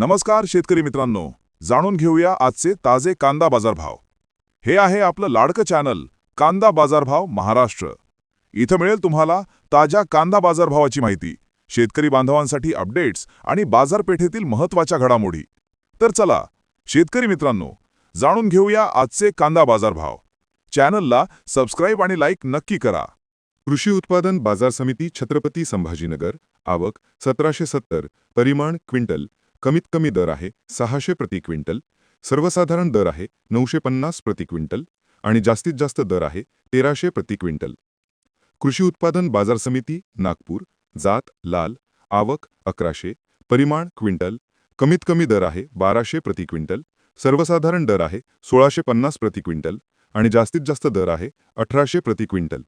नमस्कार शेतकरी मित्रांनो. जाणून घेऊया आजचे ताजे कांदा बाजारभाव. हे आहे आपलं लाडकं चॅनल कांदा बाजारभाव महाराष्ट्र. इथं मिळेल तुम्हाला ताज्या कांदा बाजारभावाची माहिती शेतकरी बांधवांसाठी अपडेट्स आणि बाजारपेठेतील महत्त्वाच्या घडामोडी. तर चला शेतकरी मित्रांनो जाणून घेऊया आजचे कांदा बाजारभाव. चॅनलला सबस्क्राईब आणि लाईक नक्की करा. कृषी उत्पादन बाजार समिती छत्रपती संभाजीनगर आवक सतराशे सत्तर परिमाण क्विंटल कमीत कमी दर आहे सहाशे प्रति क्विंटल सर्वसाधारण दर आहे नऊशे पन्नास प्रति क्विंटल आणि जास्तीत जास्त दर आहे तेराशे प्रति क्विंटल. कृषी उत्पादन बाजार समिती नागपूर जात लाल आवक अकराशे परिमाण क्विंटल कमीत कमी दर आहे बाराशे प्रति क्विंटल सर्वसाधारण दर आहे सोळाशे पन्नास प्रति क्विंटल आणि जास्तीत जास्त दर आहे अठराशे प्रति क्विंटल.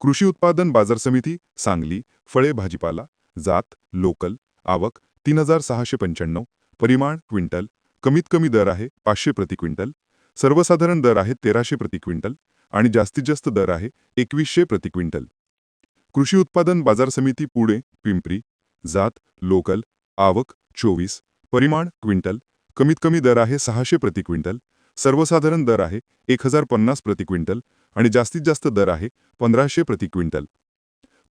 कृषी उत्पादन बाजार समिती सांगली फळे भाजीपाला जात लोकल आवक तीन हजार सहाशे पंच्याण्णव. परिमाण क्विंटल. कमीत कमी दर आहे पाचशे प्रति क्विंटल. सर्वसाधारण दर आहे तेराशे प्रति क्विंटल. आणि जास्तीत जास्त दर आहे एकवीसशे प्रति क्विंटल. कृषी उत्पादन बाजार समिती पुणे पिंपरी. जात लोकल. आवक चोवीस. परिमाण क्विंटल. कमीत कमी दर आहे सहाशे प्रति क्विंटल. सर्वसाधारण दर आहे एक हजार पन्नास प्रति क्विंटल. आणि जास्तीत जास्त दर आहे पंधराशे प्रति क्विंटल.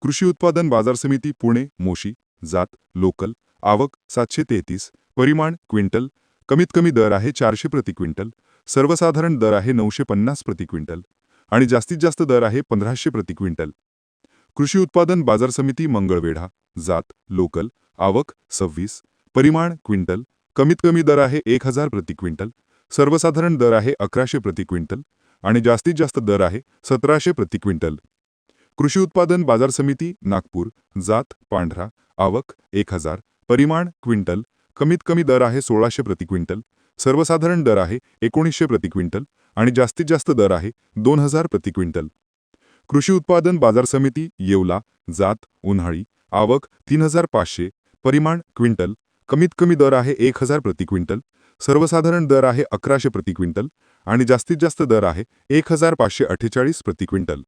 कृषी उत्पादन बाजार समिती पुणे मोशी. जात लोकल. आवक सातशे तेहतीस परिमाण क्विंटल कमीत कमी दर आहे चारशे प्रति क्विंटल सर्वसाधारण दर आहे नऊशे पन्नास प्रति क्विंटल आणि जास्तीत जास्त दर आहे पंधराशे प्रति क्विंटल. कृषी उत्पादन बाजार समिती मंगळवेढा जात लोकल आवक सव्वीस परिमाण क्विंटल कमीत कमी दर आहे एक हजार प्रति क्विंटल सर्वसाधारण दर आहे अकराशे प्रति क्विंटल आणि जास्तीत जास्त दर आहे सतराशे प्रति क्विंटल. कृषी उत्पादन बाजार समिती नागपूर जात पांढरा आवक एक हजार परिमाण क्विंटल कमीत कमी दर आहे सोळाशे प्रति क्विंटल सर्वसाधारण दर आहे एकोणीसशे प्रति क्विंटल आणि जास्तीत जास्त दर आहे दोन हजार प्रति क्विंटल. कृषी उत्पादन बाजार समिती येवला जात उन्हाळी आवक तीन हजार पाचशे परिमाण क्विंटल कमीत कमी दर आहे एक हजार प्रति क्विंटल सर्वसाधारण दर आहे अकराशे प्रति क्विंटल आणि जास्तीत जास्त दर आहे एक हजार पाचशे अठ्ठेचाळीस प्रति क्विंटल.